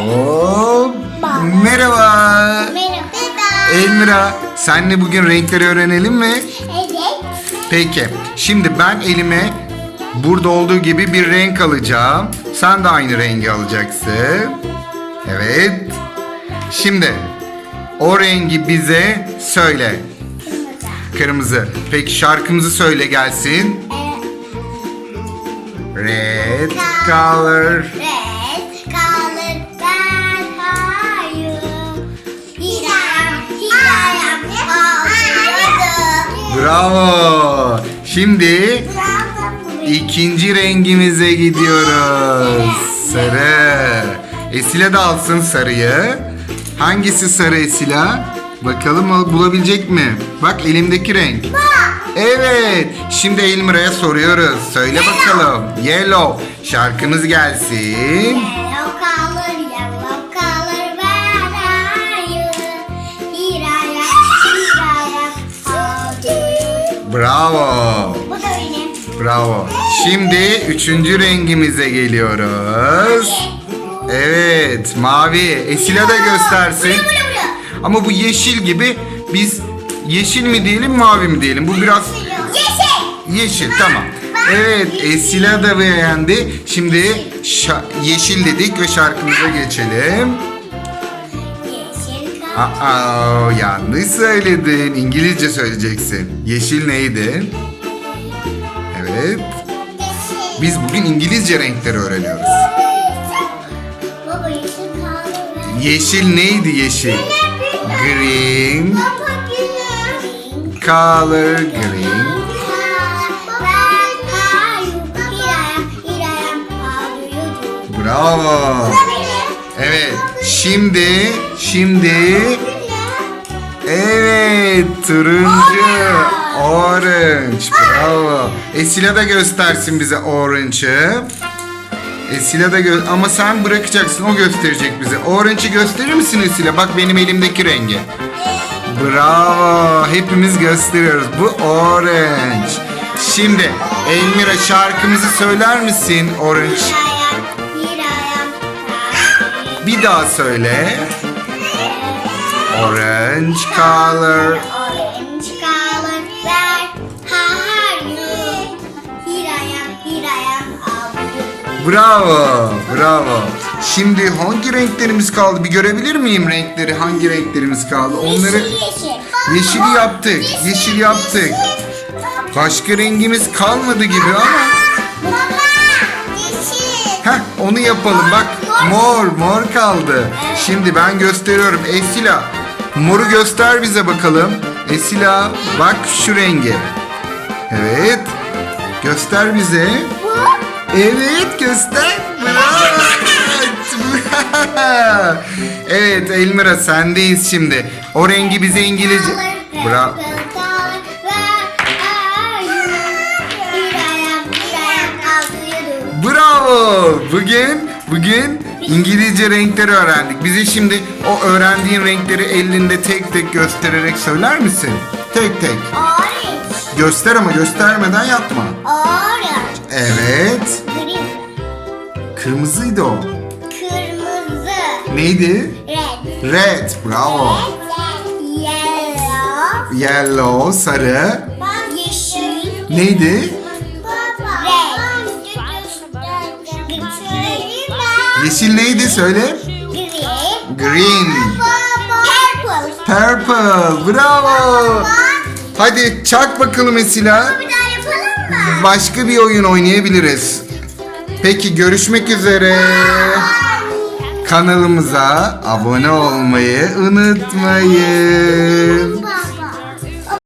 Hop. Merhaba. Merhaba. Elmira, senle bugün renkleri öğrenelim mi? Evet. Peki. Şimdi ben elime burada olduğu gibi bir renk alacağım. Sen de aynı rengi alacaksın. Evet. Şimdi o rengi bize söyle. Kırmızı. Peki şarkımızı söyle gelsin. Red color. Bravo. Şimdi ikinci rengimize gidiyoruz. Sarı. Esila da alsın sarıyı. Hangisi sarı Esila? Bakalım al- bulabilecek mi? Bak elimdeki renk. Evet. Şimdi Elmira'ya soruyoruz. Söyle bakalım. Yellow. Şarkımız gelsin. Bravo. Bu da benim. Bravo. Şimdi üçüncü rengimize geliyoruz. Evet, mavi. Esila da göstersin. Buraya, buraya, buraya. Ama bu yeşil gibi biz yeşil mi diyelim, mavi mi diyelim? Bu biraz Yeşil. yeşil, tamam. Evet, Esila da beğendi. Şimdi yeşil dedik ve şarkımıza geçelim. Aa, yanlış söyledin. İngilizce söyleyeceksin. Yeşil neydi? Evet. Biz bugün İngilizce renkleri öğreniyoruz. Baba yeşil color. Yeşil neydi yeşil? Green color green. Bravo. Evet. Şimdi şimdi evet turuncu orange. Bravo. Esila da göstersin bize orange'ı. Esila da gö ama sen bırakacaksın o gösterecek bize. Orange'ı gösterir misin Esila? Bak benim elimdeki rengi. Bravo. Hepimiz gösteriyoruz. Bu orange. Şimdi Elmira şarkımızı söyler misin orange? Bir daha söyle. Orange color. Orange color ver har you. Hirayam hirayam ağlıyor. Bravo. Bravo. Şimdi hangi renklerimiz kaldı? Bir görebilir miyim renkleri? Hangi renklerimiz kaldı? Onları Yeşil yeşil. yeşil yaptık. Yeşil yaptık. Başka rengimiz kalmadı gibi ama. Baba yeşil. Heh onu yapalım bak. Mor, mor kaldı. Şimdi ben gösteriyorum. Esila, moru göster bize bakalım. Esila, bak şu rengi. Evet. Göster bize. Evet, göster. Evet, Elmira sendeyiz şimdi. O rengi bize İngilizce... Bravo. Bravo! Bugün bugün İngilizce renkleri öğrendik. Bize şimdi o öğrendiğin renkleri elinde tek tek göstererek söyler misin? Tek tek. Orange. Göster ama göstermeden yapma. Orange. Evet. Green. Kırmızıydı o. Kırmızı. Neydi? Red. Red. Bravo. Yellow. Yellow. Sarı. Yeşil. Neydi? Yeşil neydi söyle? Green. Green. Purple. Purple. Bravo. Hadi çak bakalım Esila. Başka bir oyun oynayabiliriz. Peki görüşmek üzere. Kanalımıza abone olmayı unutmayın.